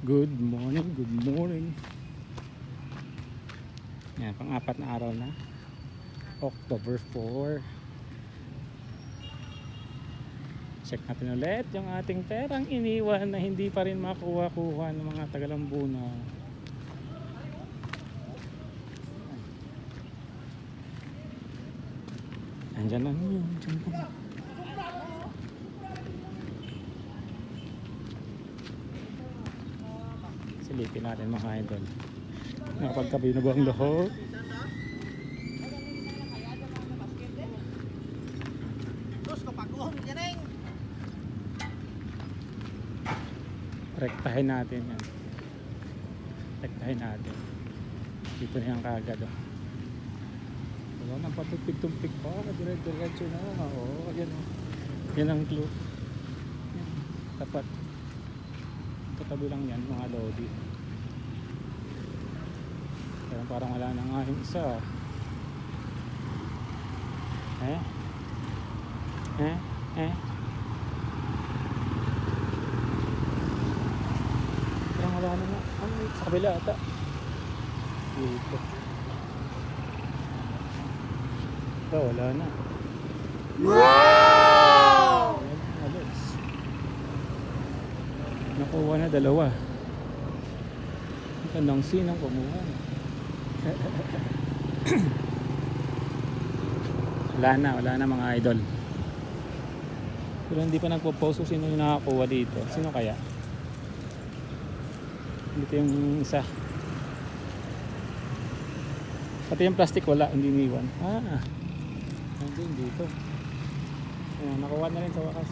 Good morning, good morning. Yan, pang-apat na araw na. October 4. Check natin ulit yung ating perang iniwan na hindi pa rin makuha-kuha ng mga tagalambuna. Andyan lang yun. Andyan lang. Silipin natin mga idol. Nakapagkabi na ba ang jeneng. Rektahin natin yan. Rektahin natin. Dito na yan kagad. Oh. Wala nang patumpik-tumpik pa. Dire-diretso na. Oo, yan. Oh. Yan ang clue. Yan. Tapat. Katabi lang yan mga lodi. Pero parang wala na nga yung isa. Eh? Eh? Eh? Parang wala na nga. Yun? Sa kabila ata. Dito. Ito, wala na. Wow! Alos. Nakuha na dalawa. Ang tanong sinong kumuha. Wala na, wala na mga idol. Pero hindi pa nagpo-post kung sino yung nakakuha dito. Sino kaya? Dito yung isa. Pati yung plastic wala, hindi niwan. Ah, nandun dito. Ayan, nakuha na rin sa wakas.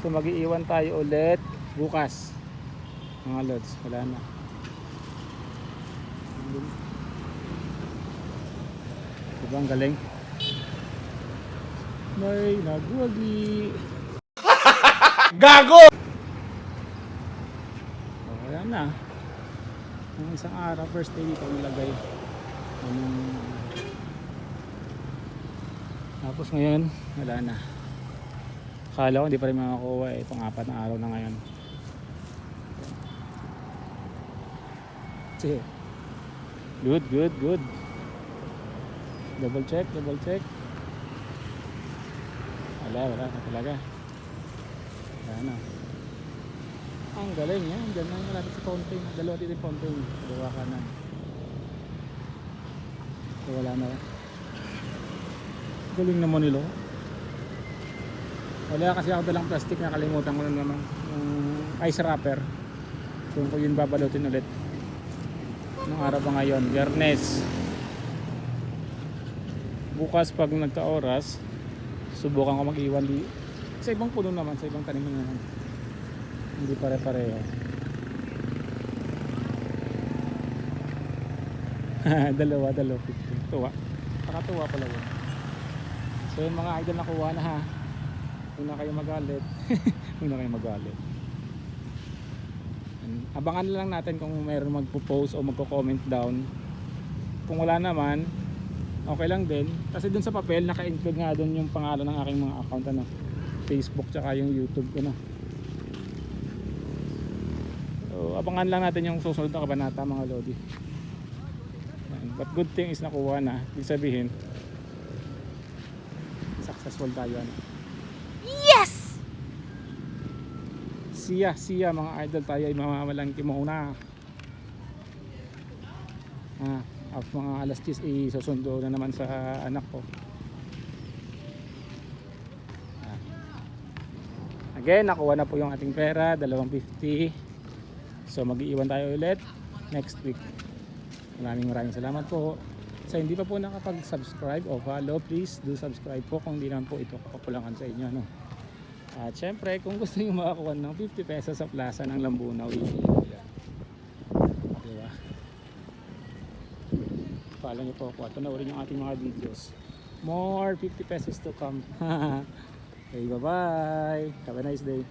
So mag-iiwan tayo ulit bukas. Mga lods, wala na. Diba ang galing? May nagwagi. Gago! Oh, wala na. Ang isang araw, first day dito nilagay. Anong... Tapos ngayon, wala na. Akala ko hindi pa rin makakuha eh. Itong apat na araw na ngayon. Good, good, good. Double check, double check. Wala, wala na talaga. Wala na. Ang galing yan. Diyan na malapit sa fountain. Dalawa dito yung fountain. Dalawa kanan. So wala na. Galing naman nila. Wala kasi ako dalang plastic. Nakalimutan ko na naman. Yung ice wrapper. Kung ko yun babalutin ulit. Nung araw ba ngayon? Biyernes. Bukas pag nagka-oras, subukan ko mag-iwan di sa ibang puno naman, sa ibang tanim naman. Hindi pare-pareho. dalawa, dalawa. Tuwa. Nakatuwa pala yun. So yung mga idol nakuha na ha. Huwag na kayo magalit. Huwag na kayo magalit. Abangan lang natin kung mayroon magpo-post o magko-comment down. Kung wala naman, okay lang din. Kasi dun sa papel, naka-include nga dun yung pangalan ng aking mga account. Ano, Facebook tsaka yung YouTube ko na. So, abangan lang natin yung susunod na kabanata mga Lodi. But good thing is nakuha na. Ibig sabihin, successful tayo. Ano. Yes! Siya, siya mga idol tayo ay mamamalangki muna. Ah, at mga alas 10 isusundo na naman sa anak ko. Ah. Again, nakuha na po yung ating pera, 250. So mag-iiwan tayo ulit next week. Maraming maraming salamat po. Sa hindi pa po nakapag-subscribe o follow, please do subscribe po kung hindi naman po ito kapakulangan sa inyo. No? At syempre, kung gusto nyo makakuha ng 50 pesos sa plaza ng Lambunaw, easy. Diba? Follow nyo po ako at panoorin yung ating mga videos. More 50 pesos to come. okay, bye-bye. Have a nice day.